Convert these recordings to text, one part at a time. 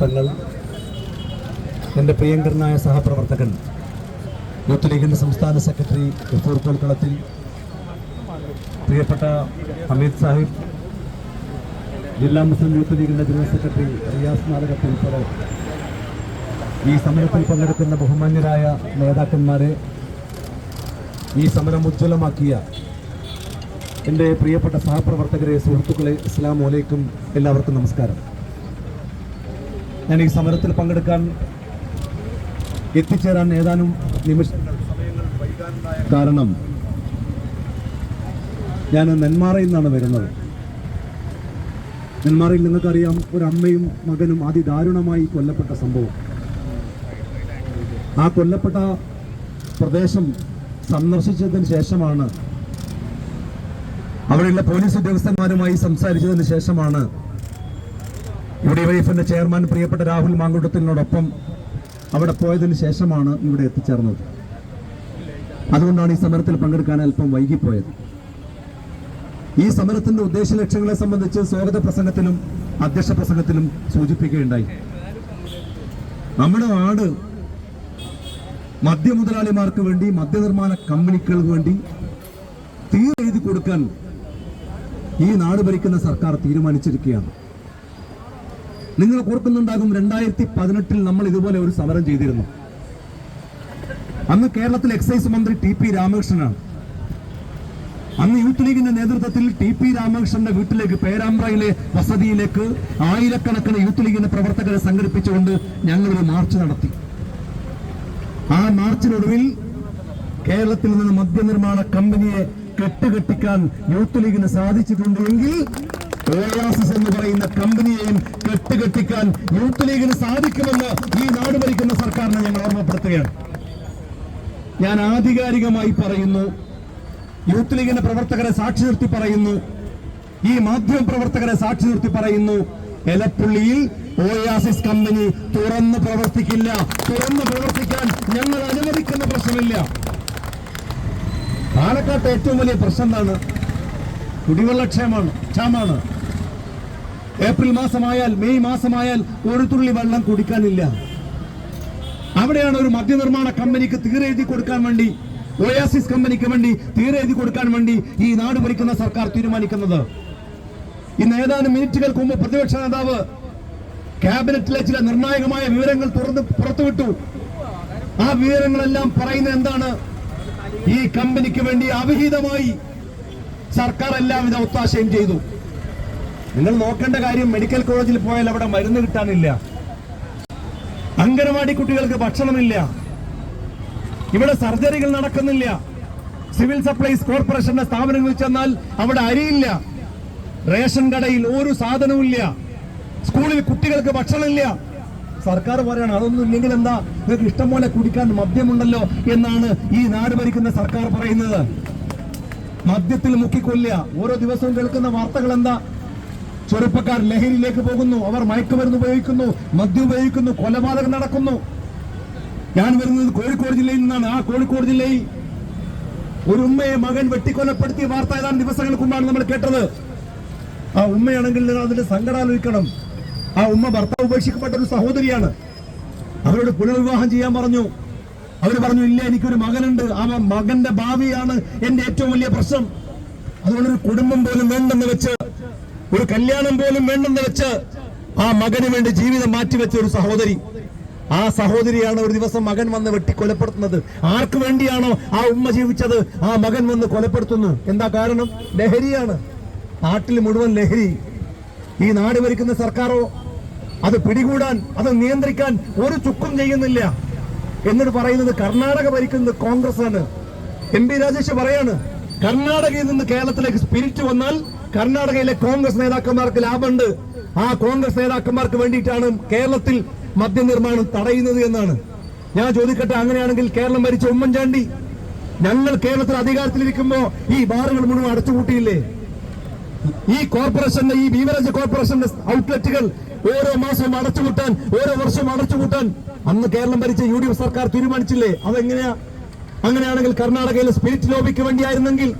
സുഹൃത്തങ്ങൾ എന്റെ പ്രിയങ്കരനായ സഹപ്രവർത്തകൻ യൂത്ത് ലീഗിന്റെ സംസ്ഥാന സെക്രട്ടറി ഗഫൂർ കോൽക്കളത്തിൽ പ്രിയപ്പെട്ട അമിത് സാഹിബ് ജില്ലാ മുസ്ലിം യൂത്ത് ലീഗിന്റെ ജനറൽ സെക്രട്ടറി റിയാസ് നാടകത്തിൽ ഉൾപ്പെടെ ഈ സമരത്തിൽ പങ്കെടുക്കുന്ന ബഹുമാന്യരായ നേതാക്കന്മാരെ ഈ സമരം ഉജ്ജ്വലമാക്കിയ എന്റെ പ്രിയപ്പെട്ട സഹപ്രവർത്തകരെ സുഹൃത്തുക്കളെ അസ്സാം വലൈക്കും എല്ലാവർക്കും നമസ്കാരം. ഞാൻ ഈ സമരത്തിൽ പങ്കെടുക്കാൻ എത്തിച്ചേരാൻ ഏതാനും നിമിഷങ്ങൾ സമയങ്ങൾ കാരണം ഞാൻ നെന്മാറയിൽ നിന്നാണ് വരുന്നത്. നെന്മാറയിൽ നിങ്ങൾക്കറിയാം ഒരു അമ്മയും മകനും അതിദാരുണമായി കൊല്ലപ്പെട്ട സംഭവം. ആ കൊല്ലപ്പെട്ട പ്രദേശം സന്ദർശിച്ചതിന് ശേഷമാണ് അവിടെയുള്ള പോലീസ് ഉദ്യോഗസ്ഥന്മാരുമായി സംസാരിച്ചതിന് ശേഷമാണ് യു ഡി വൈഫിന്റെ ചെയർമാൻ പ്രിയപ്പെട്ട രാഹുൽ മാങ്കുട്ടത്തിനോടൊപ്പം അവിടെ പോയതിന് ശേഷമാണ് ഇവിടെ എത്തിച്ചേർന്നത്. അതുകൊണ്ടാണ് ഈ സമരത്തിൽ പങ്കെടുക്കാൻ അല്പം വൈകിപ്പോയത്. ഈ സമരത്തിന്റെ ഉദ്ദേശ ലക്ഷ്യങ്ങളെ സംബന്ധിച്ച് സ്വാഗത പ്രസംഗത്തിലും അധ്യക്ഷ പ്രസംഗത്തിലും സൂചിപ്പിക്കുകയുണ്ടായി. നമ്മുടെ നാട് മദ്യമുതലാളിമാർക്ക് വേണ്ടി മദ്യനിർമ്മാണ കമ്പനികൾക്ക് വേണ്ടി തീരെ എഴുതി കൊടുക്കാൻ ഈ നാട് ഭരിക്കുന്ന സർക്കാർ തീരുമാനിച്ചിരിക്കുകയാണ്. നിങ്ങൾ ഓർക്കുന്നുണ്ടാകും രണ്ടായിരത്തി പതിനെട്ടിൽ നമ്മൾ ഇതുപോലെ ഒരു സമരം ചെയ്തിരുന്നു. അന്ന് കേരളത്തിൽ എക്സൈസ് മന്ത്രി ടി പി രാമകൃഷ്ണനാണ്. അന്ന് യൂത്ത് ലീഗിന്റെ നേതൃത്വത്തിൽ ടി പി രാമകൃഷ്ണന്റെ വീട്ടിലേക്ക് പേരാമ്പ്രയിലെ വസതിയിലേക്ക് ആയിരക്കണക്കിന് യൂത്ത് ലീഗിന്റെ പ്രവർത്തകരെ സംഘടിപ്പിച്ചുകൊണ്ട് ഞങ്ങളൊരു മാർച്ച് നടത്തി. ആ മാർച്ചിനൊടുവിൽ കേരളത്തിൽ നിന്ന് മദ്യനിർമ്മാണ കമ്പനിയെ കെട്ടുകെട്ടിക്കാൻ യൂത്ത് ലീഗിന് സാധിച്ചിട്ടുണ്ട് എങ്കിൽ ഓയാസിസ് എന്ന് പറയുന്ന കമ്പനിയെയും കെട്ടുകെട്ടിക്കാൻ യൂത്ത് ലീഗിന് സാധിക്കുമെന്ന് ഈ നാട് ഭരിക്കുന്ന സർക്കാരിനെ ഞങ്ങൾ ഓർമ്മപ്പെടുത്തുകയാണ്. ഞാൻ ആധികാരികമായി പറയുന്നു യൂത്ത് ലീഗിന്റെ പ്രവർത്തകരെ സാക്ഷി നിർത്തി പറയുന്നു ഈ മാധ്യമ പ്രവർത്തകരെ സാക്ഷി നിർത്തി പറയുന്നു എലപ്പുള്ളിയിൽ ഓയാസിസ് കമ്പനി തുറന്ന് പ്രവർത്തിക്കില്ല. തുറന്ന് പ്രവർത്തിക്കാൻ ഞങ്ങൾ അനുവദിക്കുന്ന പ്രശ്നമില്ല. പാലക്കാട്ട് ഏറ്റവും വലിയ പ്രശ്നം എന്താണ്? കുടിവെള്ളക്ഷേമാണ് ക്ഷാമാണ്. ഏപ്രിൽ മാസമായാൽ മെയ് മാസമായാൽ ഒരു തുള്ളി വെള്ളം കുടിക്കാനില്ല. അവിടെയാണ് ഒരു മദ്യനിർമ്മാണ കമ്പനിക്ക് തീരെഴുതി കൊടുക്കാൻ വേണ്ടി ഒയാസിസ് കമ്പനിക്ക് വേണ്ടി തീരെഴുതി കൊടുക്കാൻ വേണ്ടി ഈ നാട് ഭരിക്കുന്ന സർക്കാർ തീരുമാനിക്കുന്നത്. ഇന്ന് ഏതാനും മിനിറ്റുകൾക്ക് മുമ്പ് പ്രതിപക്ഷ നേതാവ് ക്യാബിനറ്റിലെ ചില നിർണായകമായ വിവരങ്ങൾ തുറന്ന് പുറത്തുവിട്ടു. ആ വിവരങ്ങളെല്ലാം പറയുന്നത് എന്താണ്? ഈ കമ്പനിക്ക് വേണ്ടി അവിഹിതമായി സർക്കാർ എല്ലാവിധ ഒത്താശയും ചെയ്തു. നിങ്ങൾ നോക്കേണ്ട കാര്യം മെഡിക്കൽ കോളേജിൽ പോയാൽ അവിടെ മരുന്ന് കിട്ടാനില്ല. അംഗനവാടി കുട്ടികൾക്ക് ഭക്ഷണമില്ല. ഇവിടെ സർജറികൾ നടക്കുന്നില്ല. സിവിൽ സപ്ലൈസ് കോർപ്പറേഷന്റെ സ്ഥാപനങ്ങളിൽ ചെന്നാൽ അവിടെ അരിയില്ല. റേഷൻ കടയിൽ ഒരു സാധനവും ഇല്ല. സ്കൂളിൽ കുട്ടികൾക്ക് ഭക്ഷണമില്ല. സർക്കാർ പറയണം അതൊന്നും ഇല്ലെങ്കിൽ എന്താ? നിങ്ങൾക്ക് ഇഷ്ടം പോലെ കുടിക്കാൻ മദ്യമുണ്ടല്ലോ എന്നാണ് ഈ നാട് ഭരിക്കുന്ന സർക്കാർ പറയുന്നത്. മദ്യത്തിൽ മുക്കിക്കൊല്ല ഓരോ ദിവസവും കേൾക്കുന്ന വാർത്തകൾ എന്താ? ചെറുപ്പക്കാർ ലഹരിയിലേക്ക് പോകുന്നു. അവർ മയക്കുമരുന്ന് ഉപയോഗിക്കുന്നു മദ്യം ഉപയോഗിക്കുന്നു കൊലപാതകം നടക്കുന്നു. ഞാൻ വരുന്നത് കോഴിക്കോട് ജില്ലയിൽ നിന്നാണ്. ആ കോഴിക്കോട് ജില്ലയിൽ ഒരു ഉമ്മയെ മകൻ വെട്ടിക്കൊലപ്പെടുത്തിയ വാർത്ത ഏതാനും ദിവസങ്ങൾക്ക് മുമ്പാണ് നമ്മൾ കേട്ടത്. ആ ഉമ്മയാണെങ്കിൽ അതിന്റെ സങ്കടം ആലോചിക്കണം ആ ഉമ്മ ഭർത്താവ് ഉപേക്ഷിക്കപ്പെട്ട ഒരു സഹോദരിയാണ്. അവരോട് പുനർവിവാഹം ചെയ്യാൻ പറഞ്ഞു. അവർ പറഞ്ഞു ഇല്ല എനിക്കൊരു മകനുണ്ട്. ആ മകന്റെ ഭാവിയാണ് എന്റെ ഏറ്റവും വലിയ പ്രശ്നം. അതുകൊണ്ട് ഒരു കുടുംബം പോലും വേണ്ടെന്ന് വെച്ച് ഒരു കല്യാണം പോലും വേണ്ടെന്ന് വെച്ച് ആ മകന് വേണ്ടി ജീവിതം മാറ്റിവെച്ച ഒരു സഹോദരി. ആ സഹോദരിയാണ് ഒരു ദിവസം മകൻ വന്ന് വെട്ടി കൊലപ്പെടുത്തുന്നത്. ആർക്ക് വേണ്ടിയാണോ ആ ഉമ്മ ജീവിച്ചത്? ആ മകൻ വന്ന് കൊലപ്പെടുത്തുന്നു. എന്താ കാരണം? ലഹരിയാണ്. നാട്ടിൽ മുഴുവൻ ലഹരി. ഈ നാട് ഭരിക്കുന്ന സർക്കാരോ അത് പിടികൂടാൻ അത് നിയന്ത്രിക്കാൻ ഒരു ചുക്കും ചെയ്യുന്നില്ല. എന്നിട്ട് പറയുന്നത് കർണാടക ഭരിക്കുന്നത് കോൺഗ്രസ് ആണ് എം പി രാജേഷ് പറയാണ് കർണാടകയിൽ നിന്ന് കേരളത്തിലേക്ക് സ്പിരിറ്റ് വന്നാൽ കർണാടകയിലെ കോൺഗ്രസ് നേതാക്കന്മാർക്ക് ലാഭമുണ്ട്. ആ കോൺഗ്രസ് നേതാക്കന്മാർക്ക് വേണ്ടിയിട്ടാണ് കേരളത്തിൽ മദ്യനിർമ്മാണം തടയുന്നത് എന്നാണ്. ഞാൻ ചോദിക്കട്ടെ അങ്ങനെയാണെങ്കിൽ കേരളം ഭരിച്ച ഉമ്മൻചാണ്ടി ഞങ്ങൾ കേരളത്തിൽ അധികാരത്തിലിരിക്കുമ്പോ ഈ ബാറുകൾ മുഴുവൻ അടച്ചുപൂട്ടിയില്ലേ? ഈ കോർപ്പറേഷന്റെ ഈ ബീവറേജ് കോർപ്പറേഷന്റെ ഔട്ട്ലെറ്റുകൾ ഓരോ മാസവും അടച്ചുപൂട്ടാൻ ഓരോ വർഷവും അടച്ചുപൂട്ടാൻ അന്ന് കേരളം ഭരിച്ച യു സർക്കാർ തീരുമാനിച്ചില്ലേ? അതെങ്ങനെയാ? അങ്ങനെയാണെങ്കിൽ കർണാടകയിലെ സ്പിരിറ്റ് ലോബിക്ക് വേണ്ടിയായിരുന്നെങ്കിൽ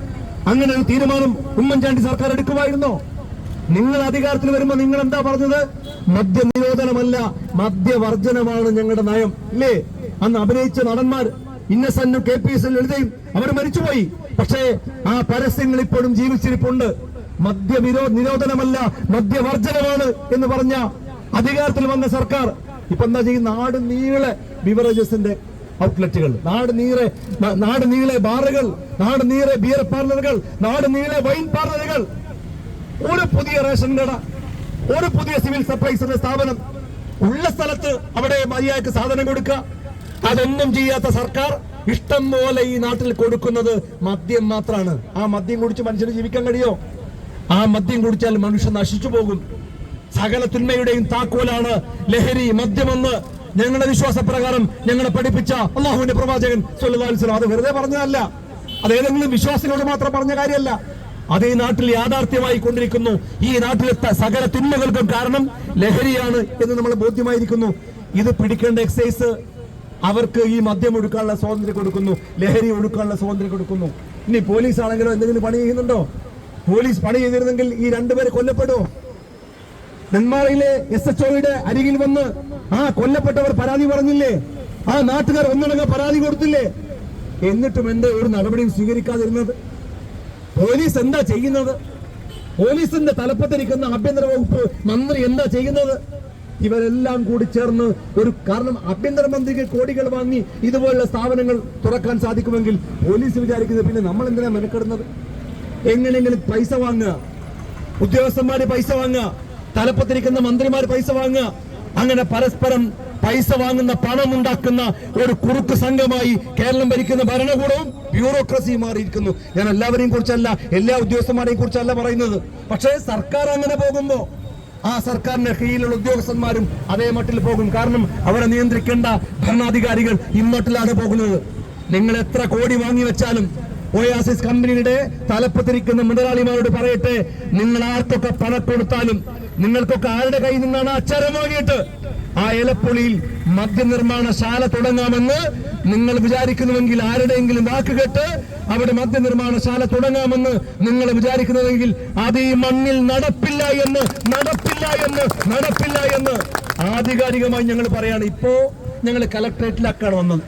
അങ്ങനെ ഒരു തീരുമാനം ഉമ്മൻചാണ്ടി സർക്കാർ എടുക്കുമായിരുന്നോ? നിങ്ങൾ അധികാരത്തിൽ വരുമ്പോ നിങ്ങൾ എന്താ പറഞ്ഞത്? മദ്യ നിരോധനമല്ല മദ്യവർജനമാണ് ഞങ്ങളുടെ നയം. ഇല്ലേ? അന്ന് അഭിനയിച്ച നടന്മാർ ഇന്നസന്നു കെ പി എസ് എഴുതിയും അവർ മരിച്ചുപോയി. പക്ഷേ ആ പരസ്യങ്ങൾ ഇപ്പോഴും ജീവിച്ചിരിപ്പുണ്ട്. മദ്യ നിരോ നിരോധനമല്ല മദ്യവർജനമാണ് എന്ന് പറഞ്ഞ അധികാരത്തിൽ വന്ന സർക്കാർ ഇപ്പൊ എന്താ ചെയ്യും നാട് നീളെ ബിവറേജസിന്റെ ഔട്ട്ലെറ്റുകൾ. നാട് നീറെ നാട് നീളെ ബാറുകൾ നാട് നീറെ ബിയർ പാർലറുകൾ നാട് നീളെ വൈൻ പാർലറുകൾ ഒരു പുതിയ റേഷൻ കട ഒരു പുതിയ സിവിൽ സപ്ലൈസിന്റെ സ്ഥാപനം. ഉള്ള സ്ഥലത്ത് അവിടെ മതിയായ സാധനം കൊടുക്കുക. അതൊന്നും ചെയ്യാത്ത സർക്കാർ ഇഷ്ടം പോലെ ഈ നാട്ടിൽ കൊടുക്കുന്നത് മദ്യം മാത്രമാണ് ആ മദ്യം കുടിച്ച് മനുഷ്യന് ജീവിക്കാൻ കഴിയോ? ആ മദ്യം കുടിച്ചാൽ മനുഷ്യൻ നശിച്ചു പോകും. സകല തിന്മയുടെയും താക്കോലാണ് ലഹരി മദ്യമെന്ന് ഞങ്ങളുടെ വിശ്വാസപ്രകാരം ഞങ്ങളെ പഠിപ്പിച്ച അള്ളാഹുവിന്റെ പ്രവാചകൻ വസല്ലം അത് വെറുതെ പറഞ്ഞതല്ല. അത് ഏതെങ്കിലും വിശ്വാസികളോട് മാത്രം പറഞ്ഞ കാര്യമല്ല. അത് ഈ നാട്ടിൽ യാഥാർത്ഥ്യമായി കൊണ്ടിരിക്കുന്നു. ഈ നാട്ടിലെ സകല തിന്മകൾക്കും കാരണം ലഹരിയാണ് എന്ന് നമ്മൾ ബോധ്യമായിരിക്കുന്നു. ഇത് പിടിക്കേണ്ട എക്സൈസ് അവർക്ക് ഈ മദ്യം ഒഴുക്കാനുള്ള സ്വാതന്ത്ര്യം കൊടുക്കുന്നു. ലഹരി ഒഴുക്കാനുള്ള സ്വാതന്ത്ര്യം കൊടുക്കുന്നു. ഇനി പോലീസ് ആണെങ്കിലോ എന്തെങ്കിലും പണി ചെയ്യുന്നുണ്ടോ? പോലീസ് പണി ചെയ്തിരുന്നെങ്കിൽ ഈ രണ്ടുപേരെ കൊല്ലപ്പെടുമോ നെന്മാറയിലെ എസ് എച്ച് ഒയുടെ അരികിൽ വന്ന് ആ കൊല്ലപ്പെട്ടവർ പരാതി പറഞ്ഞില്ലേ? ആ നാട്ടുകാർ ഒന്നടങ്ക പരാതി കൊടുത്തില്ലേ? എന്നിട്ടും എന്താ ഒരു നടപടിയും സ്വീകരിക്കാതിരുന്നത്? പോലീസ് എന്താ ചെയ്യുന്നത്? പോലീസിന്റെ തലപ്പത്തിരിക്കുന്ന ആഭ്യന്തര വകുപ്പ് മന്ത്രി എന്താ ചെയ്യുന്നത്? ഇവരെല്ലാം കൂടി ചേർന്ന് ഒരു കാരണം ആഭ്യന്തരമന്ത്രിക്ക് കോടികൾ വാങ്ങി ഇതുപോലുള്ള സ്ഥാപനങ്ങൾ തുറക്കാൻ സാധിക്കുമെങ്കിൽ പോലീസ് വിചാരിക്കുന്നത് പിന്നെ നമ്മൾ എന്തിനാ മെനക്കെടുന്നത്? എങ്ങനെയെങ്കിലും പൈസ വാങ്ങുക. ഉദ്യോഗസ്ഥന്മാര് പൈസ വാങ്ങുക. തലപ്പത്തിരിക്കുന്ന മന്ത്രിമാർ പൈസ വാങ്ങുക. അങ്ങനെ പരസ്പരം പൈസ വാങ്ങുന്ന പണം ഉണ്ടാക്കുന്ന ഒരു കുറുക്ക് സംഘമായി കേരളം ഭരിക്കുന്ന ഭരണകൂടവും ബ്യൂറോക്രസി മാറിയിരിക്കുന്നു. ഞാൻ എല്ലാവരെയും കുറിച്ചല്ല എല്ലാ ഉദ്യോഗസ്ഥന്മാരെയും കുറിച്ചല്ല പറയുന്നത്. പക്ഷേ സർക്കാർ അങ്ങനെ പോകുമ്പോ ആ സർക്കാരിന്റെ കീഴിലുള്ള ഉദ്യോഗസ്ഥന്മാരും അതേ മട്ടിൽ പോകും. കാരണം അവരെ നിയന്ത്രിക്കേണ്ട ഭരണാധികാരികൾ ഇമ്മട്ടിലാണ് പോകുന്നത്. നിങ്ങൾ എത്ര കോടി വാങ്ങി വെച്ചാലും ഒയാസിസ് കമ്പനിയുടെ തലപ്പത്തിരിക്കുന്ന മുതലാളിമാരോട് പറയട്ടെ നിങ്ങൾ ആർക്കൊക്കെ പണം കൊടുത്താലും നിങ്ങൾക്കൊക്കെ ആരുടെ കയ്യിൽ നിന്നാണ് അച്ചരം വാങ്ങിയിട്ട്? ആ എലപ്പുളിയിൽ മദ്യനിർമ്മാണശാല തുടങ്ങാമെന്ന് നിങ്ങൾ വിചാരിക്കുന്നുവെങ്കിൽ ആരുടെയെങ്കിലും വാക്ക് കേട്ട് അവിടെ മദ്യനിർമ്മാണശാല തുടങ്ങാമെന്ന് നിങ്ങൾ വിചാരിക്കുന്നുവെങ്കിൽ അത് ഈ മണ്ണിൽ നടപ്പില്ല എന്ന് നടപ്പില്ല എന്ന് നടപ്പില്ല എന്ന്. ആധികാരികമായി ഞങ്ങൾ പറയാണ് ഇപ്പോ ഞങ്ങൾ കലക്ട്രേറ്റിലാക്കാണ് വന്നത്.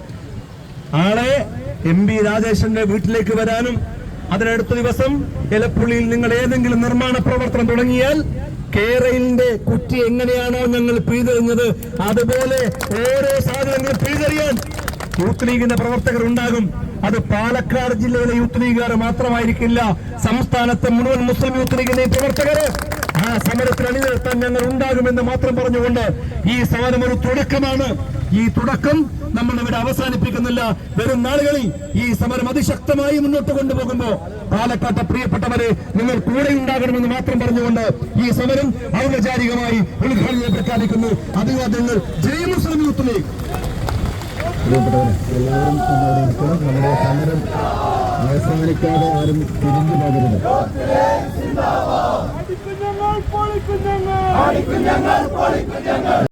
ആളെ എം പി രാജേഷന്റെ വീട്ടിലേക്ക് വരാനും അതിനടുത്ത ദിവസം എലപ്പുള്ളിയിൽ നിങ്ങൾ ഏതെങ്കിലും നിർമ്മാണ പ്രവർത്തനം തുടങ്ങിയാൽ കേരളിന്റെ കുറ്റി എങ്ങനെയാണോ ഞങ്ങൾ പിഴുതെറിഞ്ഞത് അതുപോലെ ഓരോ സാധനങ്ങളും പിഴുതെറിയാൻ യൂത്ത് ലീഗിന്റെ പ്രവർത്തകർ ഉണ്ടാകും. അത് പാലക്കാട് ജില്ലയിലെ യൂത്ത് ലീഗുകാർ മാത്രമായിരിക്കില്ല സംസ്ഥാനത്തെ മുഴുവൻ മുസ്ലിം യൂത്ത് ലീഗിന്റെ പ്രവർത്തകർ. ആ സമരത്തിൽ അണിനിരത്താൻ ഞങ്ങൾ ഉണ്ടാകുമെന്ന് മാത്രം പറഞ്ഞുകൊണ്ട് ഈ സമരം ഒരു തുടക്കമാണ്. ഈ തുടക്കം നമ്മൾ ഇവിടെ അവസാനിപ്പിക്കുന്നില്ല. വരും നാളുകളിൽ ഈ സമരം അതിശക്തമായി മുന്നോട്ട് കൊണ്ടുപോകുമ്പോ പാലക്കാട്ടെ പ്രിയപ്പെട്ടവരെ നിങ്ങൾ കൂടെ ഉണ്ടാകണമെന്ന് മാത്രം പറഞ്ഞുകൊണ്ട് ഈ സമരം ഔപചാരികമായി ഉദ്ഘാടനം പ്രഖ്യാപിക്കുന്നു. അഭിവാദ്യങ്ങൾ ജയ മുസ്ലിം യൂത്ത് ലീഗ് പ്രിയപ്പെട്ടവരെ എല്ലാവരും സമരം അവസാനിക്കാതെ ആരും തിരിഞ്ഞു പോകരുത് അടിക്കുഞ്ഞങ്ങൾ പൊളിക്കുഞ്ഞങ്ങൾ